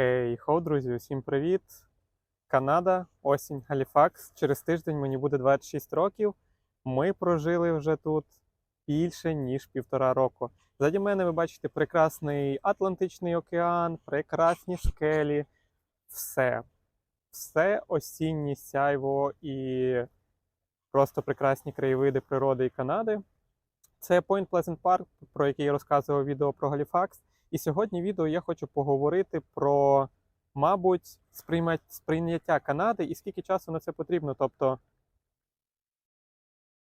Хей, хоу, друзі, усім привіт! Канада, осінь, Галіфакс. Через тиждень мені буде 26 років. Ми прожили вже тут більше, ніж півтора року. Ззаді мене ви бачите прекрасний Атлантичний океан, прекрасні скелі. Все. Все осіннє сяйво і просто прекрасні краєвиди природи і Канади. Це Point Pleasant Park, про який я розказував відео про Галіфакс. І сьогодні відео я хочу поговорити про, мабуть, сприйняття Канади і скільки часу на це потрібно. Тобто,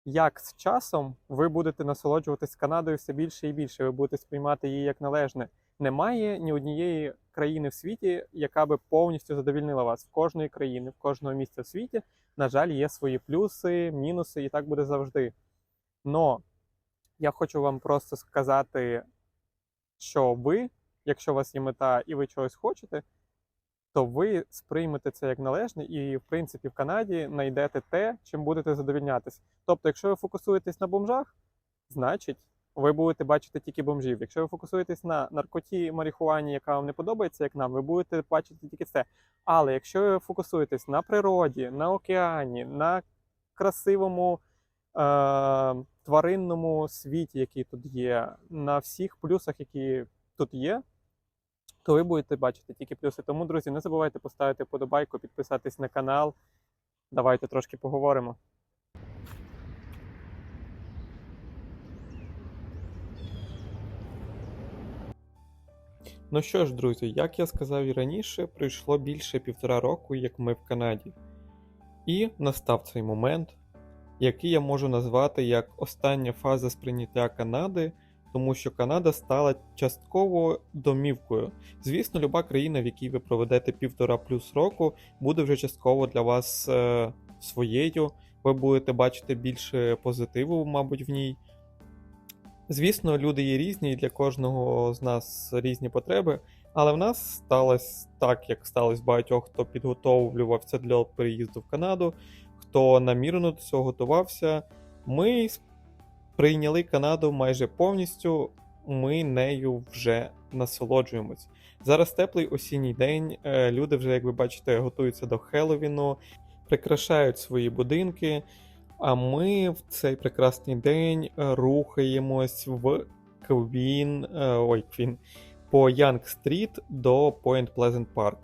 як з часом ви будете насолоджуватись Канадою все більше і більше, ви будете сприймати її як належне. Немає ні однієї країни в світі, яка би повністю задовільнила вас. В кожної країни, в кожного місця в світі, на жаль, є свої плюси, мінуси, і так буде завжди. Но я хочу вам просто сказати що ви, якщо у вас є мета і ви чогось хочете, то ви сприймете це як належне, і, в принципі, в Канаді знайдете те, чим будете задовільнятися. Тобто, якщо ви фокусуєтесь на бомжах, значить ви будете бачити тільки бомжів. Якщо ви фокусуєтесь на наркоті, марихуані, яка вам не подобається, як нам, ви будете бачити тільки це. Але якщо ви фокусуєтесь на природі, на океані, на красивому тваринному світі, який тут є, на всіх плюсах, які тут є, то ви будете бачити тільки плюси. Тому, друзі, не забувайте поставити подобайку, підписатись на канал. Давайте трошки поговоримо. Ну що ж, друзі, як я сказав і раніше, пройшло більше півтора року, як ми в Канаді. І настав цей момент, який я можу назвати як остання фаза сприйняття Канади, тому що Канада стала частково домівкою. Звісно, люба країна, в якій ви проведете півтора плюс року, буде вже частково для вас е, своєю. Ви будете бачити більше позитиву, мабуть, в ній. Звісно, люди є різні, і для кожного з нас різні потреби, але в нас сталося так, як сталося багатьох, хто підготовлювався для переїзду в Канаду, хто намірено до цього готувався. Ми прийняли Канаду майже повністю, ми нею вже насолоджуємось. Зараз теплий осінній день. е, Люди вже, як ви бачите, готуються до Хеллоуіну, прикрашають свої будинки. А ми в цей прекрасний день е, рухаємось в Квін, е, ой, Квін, по Янг Стріт до Point Pleasant Park.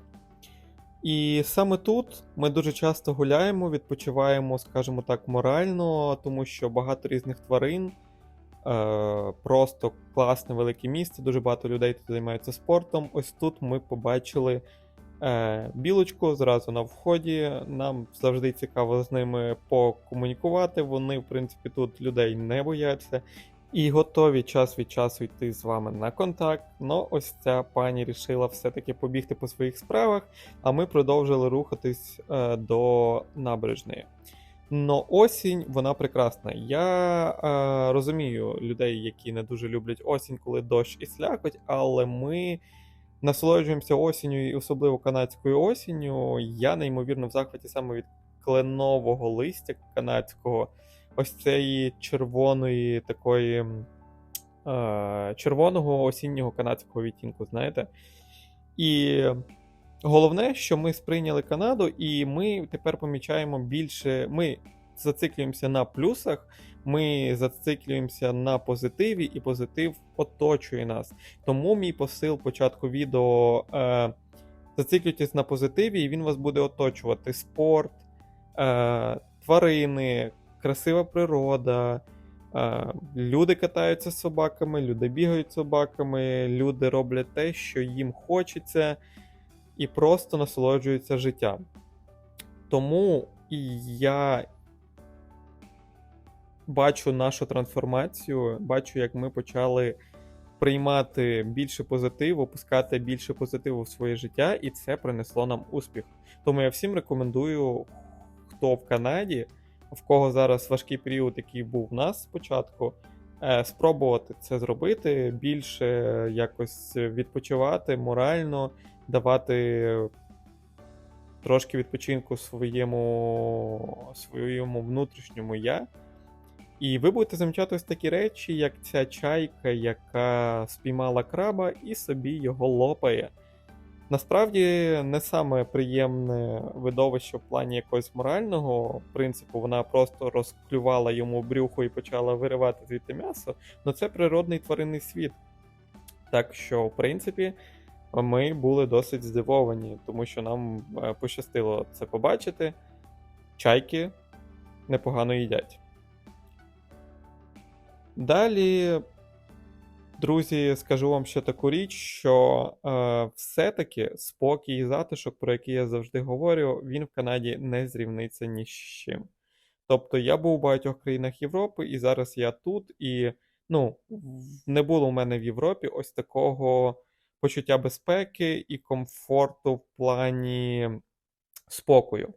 І саме тут ми дуже часто гуляємо, відпочиваємо, скажімо так, морально, тому що багато різних тварин, е, просто класне велике місце, дуже багато людей тут займаються спортом. Ось тут ми побачили е, білочку зразу на вході. Нам завжди цікаво з ними покомунікувати. Вони, в принципі, тут людей не бояться. І готові час від часу йти з вами на контакт. Но ось ця пані рішила все-таки побігти по своїх справах, а ми продовжили рухатись е, до набережної. Но осінь вона прекрасна. Я е, розумію людей, які не дуже люблять осінь, коли дощ і слякоть, але ми насолоджуємося осінню і особливо канадською осінню. Я неймовірно в захваті саме від кленового листя канадського, ось цієї червоної такої червоного осіннього канадського відтінку, знаєте. І головне, що ми сприйняли Канаду, і ми тепер помічаємо більше. Ми зациклюємося на плюсах, ми зациклюємося на позитиві, і позитив оточує нас. Тому мій посил початку відео е, зациклюйтесь на позитиві, і він вас буде оточувати. Спорт, е, тварини, красива природа. Люди катаються з собаками, люди бігають з собаками, люди роблять те, що їм хочеться, і просто насолоджуються життям. Тому і я бачу нашу трансформацію, бачу, як ми почали приймати більше позитиву, пускати більше позитиву в своє життя, і це принесло нам успіх. Тому я всім рекомендую, хто в Канаді, в кого зараз важкий період, який був в нас спочатку, е, спробувати це зробити, більше якось відпочивати морально, давати трошки відпочинку своєму, своєму внутрішньому я. І ви будете замічати ось такі речі, як ця чайка, яка спіймала краба і собі його лопає. Насправді не саме приємне видовище в плані якогось морального принципу, вона просто розклювала йому брюхо і почала виривати звідти м'ясо, але це природний тваринний світ. Так що, в принципі, ми були досить здивовані, тому що нам е, пощастило це побачити. Чайки непогано їдять. Далі, друзі, скажу вам ще таку річ, що е, все-таки спокій і затишок, про який я завжди говорю, він в Канаді не зрівниться ні з чим. Тобто я був у багатьох країнах Європи, і зараз я тут, і ну, не було в мене в Європі ось такого почуття безпеки і комфорту в плані спокою.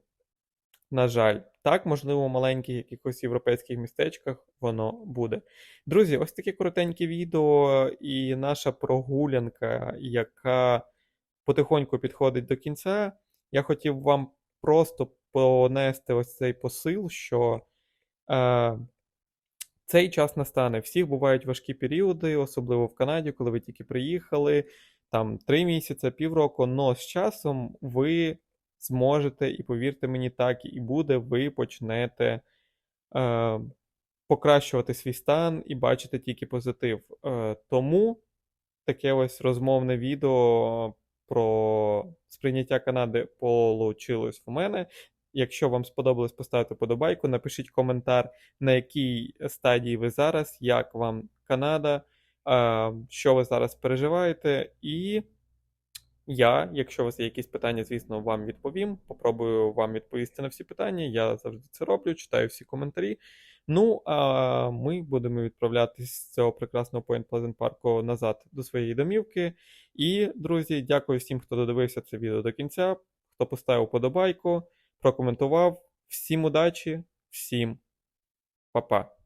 На жаль, так, можливо, в маленьких якихось європейських містечках воно буде. Друзі, ось таке коротеньке відео і наша прогулянка, яка потихоньку підходить до кінця. Я хотів вам просто понести ось цей посил, що е, цей час настане. Всіх бувають важкі періоди, особливо в Канаді, коли ви тільки приїхали, там три місяці, півроку, но з часом ви зможете, і повірте мені, так і буде, ви почнете е, покращувати свій стан і бачити тільки позитив. Е, тому таке ось розмовне відео про сприйняття Канади получилось в мене. Якщо вам сподобалось, поставте подобайку, напишіть коментар, на якій стадії ви зараз, як вам Канада, е, що ви зараз переживаєте. І я, якщо у вас є якісь питання, звісно, вам відповім. Попробую вам відповісти на всі питання. Я завжди це роблю, читаю всі коментарі. Ну, а ми будемо відправлятись з цього прекрасного Point Pleasant парку назад до своєї домівки. І, друзі, дякую всім, хто додивився це відео до кінця, хто поставив подобайку, прокоментував. Всім удачі, всім па-па.